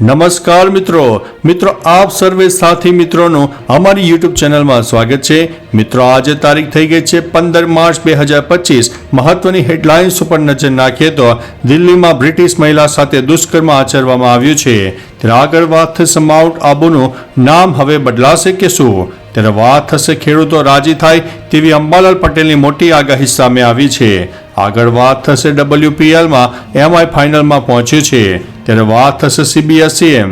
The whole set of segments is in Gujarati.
નમસ્કાર મિત્રો. મિત્રો, આપ સર્વે સાથી મિત્રોનું અમારી યુટ્યુબ ચેનલમાં સ્વાગત છે. મિત્રો, આજે તારીખ થઈ ગઈ છે પંદર માર્ચ બે હજાર પચીસ. મહત્વની હેડલાઇન્સ ઉપર નજર નાખીએ તો દિલ્હીમાં બ્રિટિશ મહિલા સાથે દુષ્કર્મ આચરવામાં આવ્યું છે. ત્યારે આગળ વાત થશે માઉન્ટ આબુનું. નામ હવે બદલાશે કે શું? ત્યારે વાત થશે ખેડૂતો રાજી થાય તેવી અંબાલાલ પટેલની મોટી આગાહી સામે આવી છે. આગળ વાત થશે ડબલ્યુપીએલમાં. એમઆઈ ફાઇનલમાં પહોંચ્યું છે. ત્યારે વાત થશે સીબીએસઈએ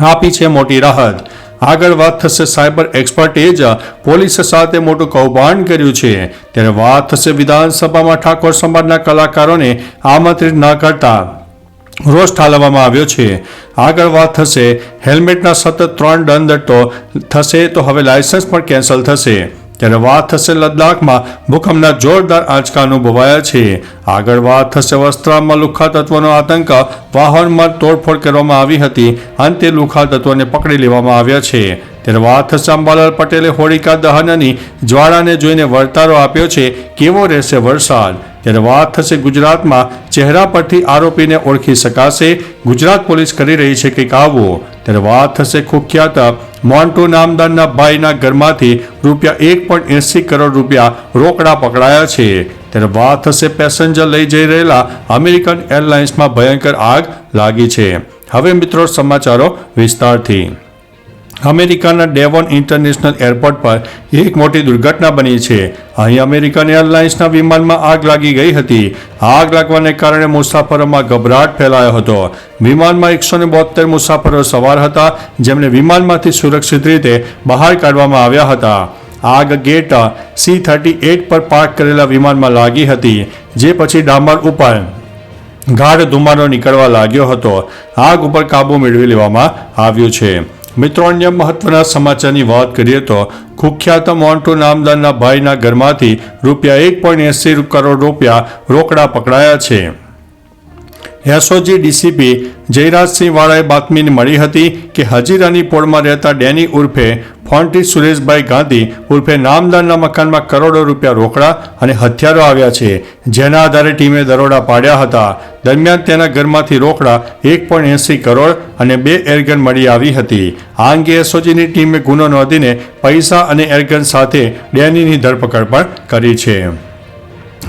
આપી છે મોટી રાહત. આગળ વાત થશે સાયબર એક્સપર્ટે જ પોલીસ સાથે મોટું કૌભાંડ કર્યું છે. ત્યારે વાત થશે વિધાનસભામાં ઠાકોર સમાજના કલાકારોને આમંત્રિત ન કરતા. રોષ ઠાલવવામાં આવ્યો છે. આગળ વાત થશે હેલ્મેટના સતત ત્રણ દંડ તો થશે તો હવે લાયસન્સ પણ કેન્સલ થશે. ત્યારે વાત થશે લદ્દાખમાં. ભૂકંપના જોરદાર આંચકા અનુભવાયા છે. આગળ વાત થશે વસ્ત્રામાં લુખ્ખા તત્વનો આતંક. વાહનમાં તોડફોડ કરવામાં આવી હતી. અંતે લુખ્ખા તત્વોને પકડી લેવામાં આવ્યા છે. ત્યારે વાત થશે અંબાલાલ પટેલે હોળિકા દહનની જ્વાળાને જોઈને વર્તારો આપ્યો છે. કેવો રહેશે વરસાદ? ત્યારે વાત થશે ગુજરાતમાં. ચહેરા પરથી આરોપીને ઓળખી શકાશે. ગુજરાત પોલીસ કરી રહી છે કંઈક આવું. ત્યારે વાત થશે કુખ્યાત મોન્ટુ નામદારના ભાઈના ઘરમાંથી રૂપિયા એક પોઈન્ટ એંસી કરોડ રૂપિયા રોકડા પકડાયા છે. ત્યારે વાત થશે પેસેન્જર લઈ જઈ રહેલા અમેરિકન એરલાઇન્સમાં ભયંકર આગ લાગી છે. હવે મિત્રો સમાચારો વિસ્તારથી. અમેરિકાના ડેવોન ઇન્ટરનેશનલ એરપોર્ટ પર એક મોટી દુર્ઘટના બની છે. અહીં અમેરિકન એરલાઇન્સના વિમાનમાં આગ લાગી ગઈ હતી. આગ લાગવાને કારણે મુસાફરોમાં ગભરાટ ફેલાયો હતો. વિમાનમાં એકસો ને બોતેર મુસાફરો સવાર હતા, જેમને વિમાનમાંથી સુરક્ષિત રીતે બહાર કાઢવામાં આવ્યા હતા. આગ ગેટ સી થર્ટી એટ પર પાર્ક કરેલા વિમાનમાં લાગી હતી, જે પછી ડામર ઉપર ગાઢ ધુમાડો નીકળવા લાગ્યો હતો. આગ ઉપર કાબુ મેળવી લેવામાં આવ્યું છે. મિત્રો, અન્ય મહત્વના સમાચારની વાત કરીએ તો કુખ્યાત મોન્ટુ નામદારના ભાઈના ઘરમાંથી રૂપિયા એક પોઈન્ટ એંસી કરોડ રૂપિયા રોકડા પકડાયા છે. એસઓજી ડીસીપી જયરાજસિંહ વાળાએ બાતમીને મળી હતી કે હજીરાની પોળમાં રહેતા ડેની ઉર્ફે ફોન્ટી સુરેશભાઈ ગાંધી ઉર્ફે નામદારના મકાનમાં કરોડો રૂપિયા રોકડા અને હથિયારો આવ્યા છે. જેના આધારે ટીમે દરોડા પાડ્યા હતા. દરમિયાન તેના ઘરમાંથી રોકડા એક પોઈન્ટ એંસી કરોડ અને બે એરગન મળી આવી હતી. આ અંગે એસઓજીની ટીમે ગુનો નોંધીને પૈસા અને એરગન સાથે ડેનીની ધરપકડ પણ કરી છે.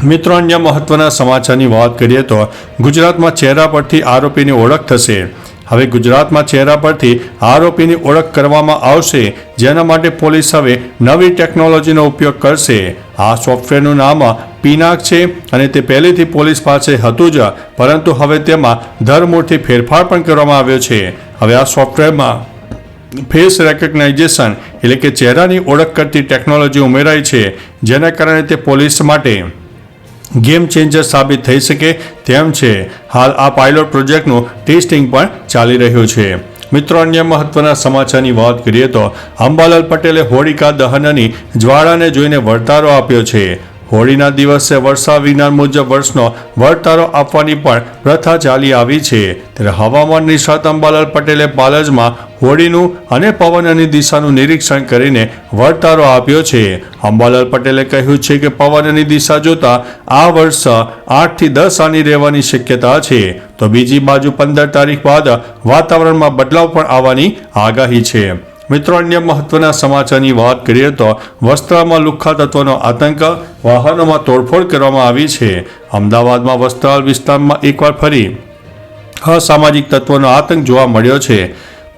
મિત્રો, અન્ય મહત્વના સમાચારની વાત કરીએ તો ગુજરાતમાં ચહેરા પરથી આરોપીની ઓળખ થશે. હવે ગુજરાતમાં ચહેરા પરથી આરોપીની ઓળખ કરવામાં આવશે, જેના માટે પોલીસ હવે નવી ટેકનોલોજીનો ઉપયોગ કરશે. આ સોફ્ટવેરનું નામ પિનાક છે અને તે પહેલેથી પોલીસ પાસે હતું જ, પરંતુ હવે તેમાં ધરમૂળથી ફેરફાર પણ કરવામાં આવ્યો છે. હવે આ સોફ્ટવેરમાં ફેસ રેકગ્નાઇઝેશન એટલે કે ચહેરાની ઓળખ કરતી ટેકનોલોજી ઉમેરાઈ છે, જેના કારણે તે પોલીસ માટે ગેમ ચેન્જર સાબિત થઈ શકે તેમ છે. હાલ આ પાયલોટ પ્રોજેક્ટનું ટેસ્ટિંગ પણ ચાલી રહ્યું છે. મિત્રો, અન્ય મહત્વના સમાચારની વાત કરીએ તો અંબાલાલ પટેલે હોળિકા દહનની જ્વાળાને જોઈને વર્તારો આપ્યો છે. હોળીના દિવસે વર્ષા વિજ્ઞાન મુજબ વર્ષનો વળતારો આપવાની પણ પ્રથા ચાલી આવી છે. ત્યારે હવામાન નિષ્ણાત અંબાલાલ પટેલે પાલજમાં હોળીનું અને પવનની દિશાનું નિરીક્ષણ કરીને વળતારો આપ્યો છે. અંબાલાલ પટેલે કહ્યું છે કે પવનની દિશા જોતા આ વર્ષ આઠથી દસ આની રહેવાની શક્યતા છે. તો બીજી બાજુ પંદર તારીખ બાદ વાતાવરણમાં બદલાવ પણ આવવાની આગાહી છે. મિત્રો, અન્ય મહત્વના સમાચારની વાત કરીએ તો વસ્ત્રાલમાં લુખ્ખા તત્વનો આતંક વાહનોમાં તોડફોડ કરવામાં આવી છે. અમદાવાદમાં વસ્ત્રાલ વિસ્તારમાં એકવાર ફરી અસામાજિક તત્વોનો આતંક જોવા મળ્યો છે.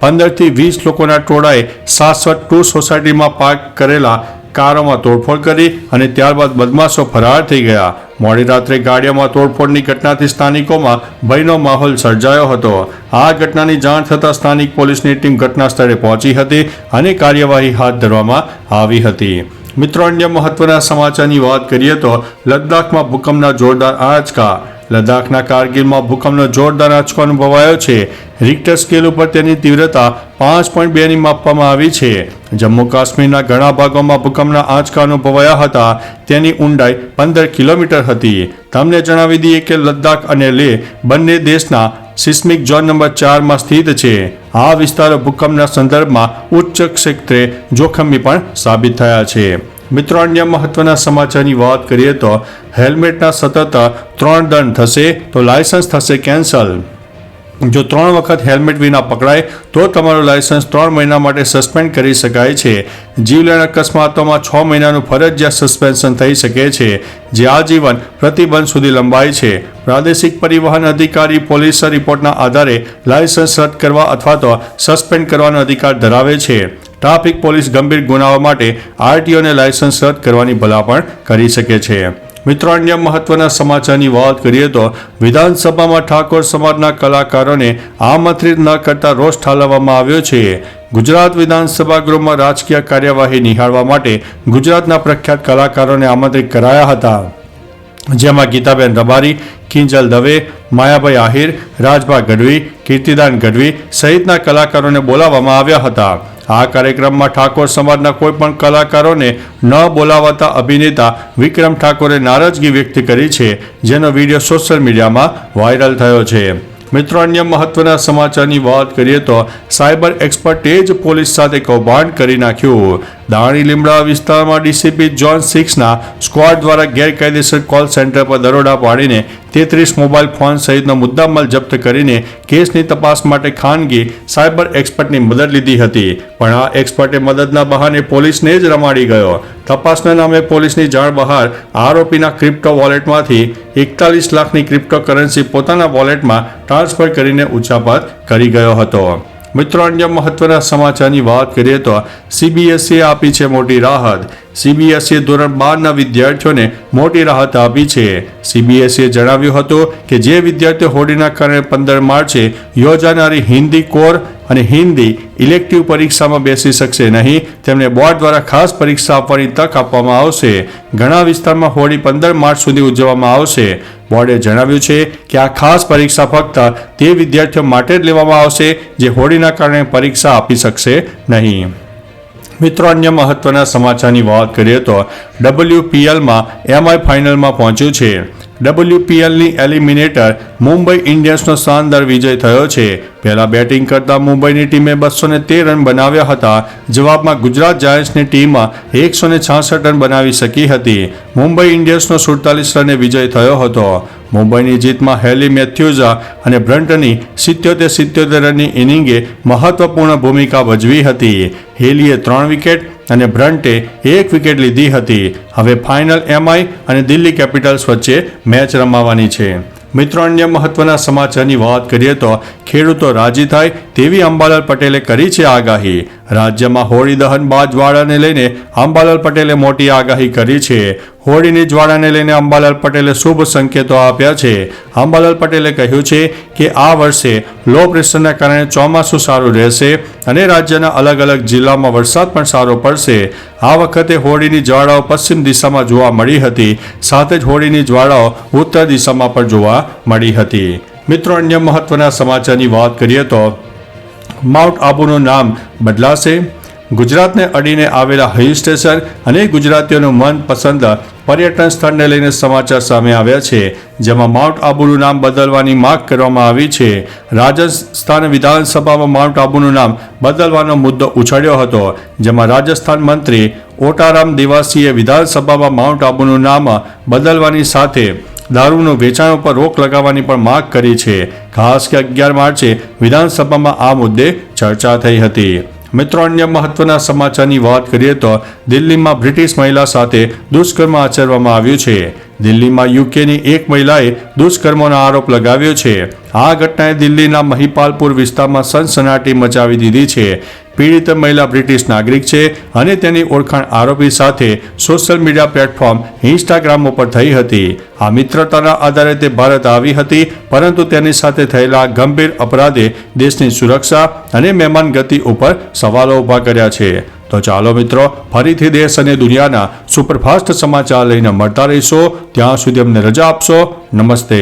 પંદરથી વીસ લોકોના ટોળાએ શાશ્વત ટુ સોસાયટીમાં પાર્ક કરેલા કારોમાં તોડફોડ કરી અને ત્યારબાદ બદમાશો ફરાર થઈ ગયા. મોડી રાત્રે ગાડીઓમાં તોડફોડની ઘટનાથી સ્થાનિકોમાં ભયનો માહોલ સર્જાયો હતો. આ ઘટનાની જાણ થતાં સ્થાનિક પોલીસની ટીમ ઘટના સ્થળે પહોંચી હતી અને કાર્યવાહી હાથ ધરવામાં આવી હતી. મિત્રો, અન્ય મહત્વના સમાચારની વાત કરીએ તો લદ્દાખમાં ભૂકંપના જોરદાર આંચકા લદ્દાખના કારગિલમાં ભૂકંપનો જોરદાર આંચકો અનુભવાયો છે. રિક્ટર સ્કેલ ઉપર તેની તીવ્રતા પાંચ પોઈન્ટ બેની માપવામાં આવી છે. જમ્મુ કાશ્મીરના ઘણા ભાગોમાં ભૂકંપના આંચકા અનુભવાયા હતા. તેની ઊંડાઈ પંદર કિલોમીટર હતી. તમને જણાવી દઈએ કે લદ્દાખ અને લેહ બંને દેશના સિસ્મિક ઝોન નંબર ચારમાં સ્થિત છે. આ વિસ્તારો ભૂકંપના સંદર્ભમાં ઉચ્ચ ક્ષેત્રે જોખમી પણ સાબિત થયા છે. મિત્રો, અન્ય મહત્વના સમાચારની વાત કરીએ તો હેલ્મેટના સતત ત્રણ દંડ થશે, તો લાયસન્સ થશે કેન્સલ. જો ત્રણ વખત હેલ્મેટ વિના પકડાય, તો તમારું લાયસન્સ ત્રણ મહિના માટે સસ્પેન્ડ કરી શકાય છે. જીવલેણ અકસ્માતોમાં છ મહિનાનું ફરજિયાત સસ્પેન્શન થઈ શકે છે, જે આજીવન પ્રતિબંધ સુધી લંબાય છે. પ્રાદેશિક પરિવહન અધિકારી પોલીસ રિપોર્ટના આધારે લાયસન્સ રદ કરવા અથવા તો સસ્પેન્ડ કરવાનો અધિકાર ધરાવે છે. ટ્રાફિક પોલીસ ગંભીર ગુનાઓ માટે આરટીઓને લાયસન્સ રદ કરવાની ભલા પણ કરી શકે છે. મિત્રો, અન્ય મહત્વના સમાચારની વાત કરીએ તો વિધાનસભામાં ઠાકોર સમાજના કલાકારોને આમંત્રિત ન કરતા રોષ ઠાલવવામાં આવ્યો છે. ગુજરાત વિધાનસભા ગૃહમાં રાજકીય કાર્યવાહી નિહાળવા માટે ગુજરાતના પ્રખ્યાત કલાકારોને આમંત્રિત કરાયા હતા. જેમાં ગીતાબેન રબારી કિંજલ દવે, માયાભાઈ આહિર, રાજભા ગઢવી, કીર્તિદાન ગઢવી સહિતના કલાકારોને બોલાવવામાં આવ્યા હતા. આ કાર્યક્રમમાં ઠાકોર સમાજના કોઈ પણ કલાકારોને ન બોલાવાતા અભિનેતા વિક્રમ ઠાકોરે નારાજગી વ્યક્ત કરી છે, જેનો વીડિયો સોશિયલ મીડિયામાં વાયરલ થયો છે. મિત્રો, અન્ય મહત્વના સમાચારની વાત કરીએ તો સાયબર એક્સપર્ટે જ પોલીસ સાથે કૌભાંડ કરી નાખ્યું. દાણી લીમડા વિસ્તારમાં ડીસીપી જોન સિક્સના સ્ક્વોડ દ્વારા ગેરકાયદેસર કોલ સેન્ટર પર દરોડા પાડીને તેત્રીસ મોબાઈલ ફોન સહિતનો મુદ્દામાલ જપ્ત કરીને કેસની તપાસ માટે ખાનગી સાયબર એક્સપર્ટની મદદ લીધી હતી. પણ આ એક્સપર્ટે મદદના બહાને પોલીસને જ રમાડી ગયો. તપાસના નામે પોલીસની જાણ બહાર આરોપીના ક્રિપ્ટો વોલેટમાંથી એકતાલીસ લાખની ક્રિપ્ટો કરન્સી પોતાના વોલેટમાં ટ્રાન્સફર કરીને ઉચાપત કરી ગયો હતો. મિત્રો અન્ય મહત્વના સમાચારની વાત કરીએ તો સીબીએસઈએ આપી છે મોટી રાહત. સીબીએસઈએ ધોરણ બારના વિદ્યાર્થીઓને મોટી રાહત આપી છે. સીબીએસઈએ જણાવ્યું હતું કે જે વિદ્યાર્થીઓ હોળીના કારણે પંદર માર્ચે યોજાનારી હિન્દી કોર અને હિન્દી ઇલેક્ટિવ પરીક્ષામાં બેસી શકશે નહીં. તેમને બોર્ડ દ્વારા ખાસ પરીક્ષા આપવાની તક આપવામાં આવશે. ઘણા વિસ્તારમાં હોળી પંદર માર્ચ સુધી ઉજવવામાં આવશે. બોર્ડે જણાવ્યું છે કે આ ખાસ પરીક્ષા ફક્ત તે વિદ્યાર્થીઓ માટે જ લેવામાં આવશે જે હોળીના કારણે પરીક્ષા આપી શકશે નહીં. મિત્રો, અન્ય મહત્વના સમાચારની વાત કરીએ તો ડબલ્યુપીએલમાં એમઆઈ ફાઇનલમાં પહોંચ્યું છે. ડબલ્યુપીએલની એલિમિનેટર મુંબઈ ઇન્ડિયન્સનો શાનદાર વિજય થયો છે. પહેલા બેટિંગ કરતા મુંબઈની ટીમે બસો તેર રન બનાવ્યા હતા. જવાબમાં ગુજરાત જાયન્ટ્સની ટીમ એકસો છાસઠ રન બનાવી શકી હતી. મુંબઈ ઇન્ડિયન્સનો સુડતાલીસ રને વિજય થયો હતો. મુંબઈની જીતમાં હેલી મેથ્યુઝા અને બ્રન્ટની સિત્યોતેર સિત્યોતેર રનની ઇનિંગે મહત્વપૂર્ણ ભૂમિકા ભજવી હતી. હેલીએ ત્રણ વિકેટ અને બ્રન્ટે એક વિકેટ લીધી હતી. હવે ફાઇનલ એમઆઈ અને દિલ્હી કેપિટલ્સ વચ્ચે મેચ રમાવાની છે. મિત્રો, અન્ય મહત્વના સમાચારની વાત કરીએ તો ખેડૂતો રાજી થાય તેવી અંબાલાલ પટેલે કરી છે આગાહી. રાજ્યમાં હોળી દહન બાદ જ્વાળાને લઈને અંબાલાલ પટેલે મોટી આગાહી કરી છે. હોળીની જ્વાળાને લઈને અંબાલાલ પટેલે શુભ સંકેતો આપ્યા છે. અંબાલાલ પટેલે કહ્યું છે કે આ વર્ષે લો પ્રેશરના કારણે ચોમાસું સારું રહેશે અને રાજ્યના અલગ અલગ જિલ્લામાં વરસાદ પણ સારો પડશે. આ વખતે હોળીની જ્વાળાઓ પશ્ચિમ દિશામાં જોવા મળી હતી. સાથે જ હોળીની જ્વાળાઓ ઉત્તર દિશામાં પણ જોવા મળી હતી. મિત્રો, અન્ય મહત્વના સમાચારની વાત કરીએ તો માઉન્ટ આબુનું નામ બદલાશે. ગુજરાતને અડીને આવેલા હિલ સ્ટેશન અને ગુજરાતીઓનું મનપસંદ પર્યટન સ્થળને લઈને સમાચાર સામે આવ્યા છે, જેમાં માઉન્ટ આબુનું નામ બદલવાની માંગ કરવામાં આવી છે. રાજસ્થાન વિધાનસભામાં માઉન્ટ આબુનું નામ બદલવાનો મુદ્દો ઉછાળ્યો હતો, જેમાં રાજસ્થાન મંત્રી ઓટારામ દિવાસીએ વિધાનસભામાં માઉન્ટ આબુનું નામ બદલવાની સાથે દારૂનું વેચાણ ઉપર રોક લગાવવાની પણ માંગ કરી છે. ખાસ કે અગિયાર માર્ચે વિધાનસભામાં આ મુદ્દે ચર્ચા થઈ હતી. મિત્રો, અન્ય મહત્વના સમાચારની વાત કરીએ તો દિલ્હીમાં બ્રિટિશ મહિલા સાથે દુષ્કર્મ આચરવામાં આવ્યું છે. દિલ્હીમાં યુકેની એક મહિલાએ દુષ્કર્મોનો આરોપ લગાવ્યો છે. આ ઘટનાએ દિલ્હીના મહિપાલપુર વિસ્તારમાં સનસનાટી મચાવી દીધી છે. પીડિત મહિલા બ્રિટિશ નાગરિક છે અને તેની ઓળખાણ આરોપી સાથે સોશિયલ મીડિયા પ્લેટફોર્મ ઇન્સ્ટાગ્રામ ઉપર થઈ હતી. આ મિત્રતાના આધારે તે ભારત આવી હતી, પરંતુ તેની સાથે થયેલા ગંભીર અપરાધે દેશની સુરક્ષા અને મહેમાન ગતિ ઉપર સવાલો ઊભા કર્યા છે. તો ચાલો મિત્રો, ફરીથી દેશ અને દુનિયાના સુપરફાસ્ટ સમાચાર લઈને મળતા રહીશો. ત્યાં સુધી અમને રજા આપશો. નમસ્તે.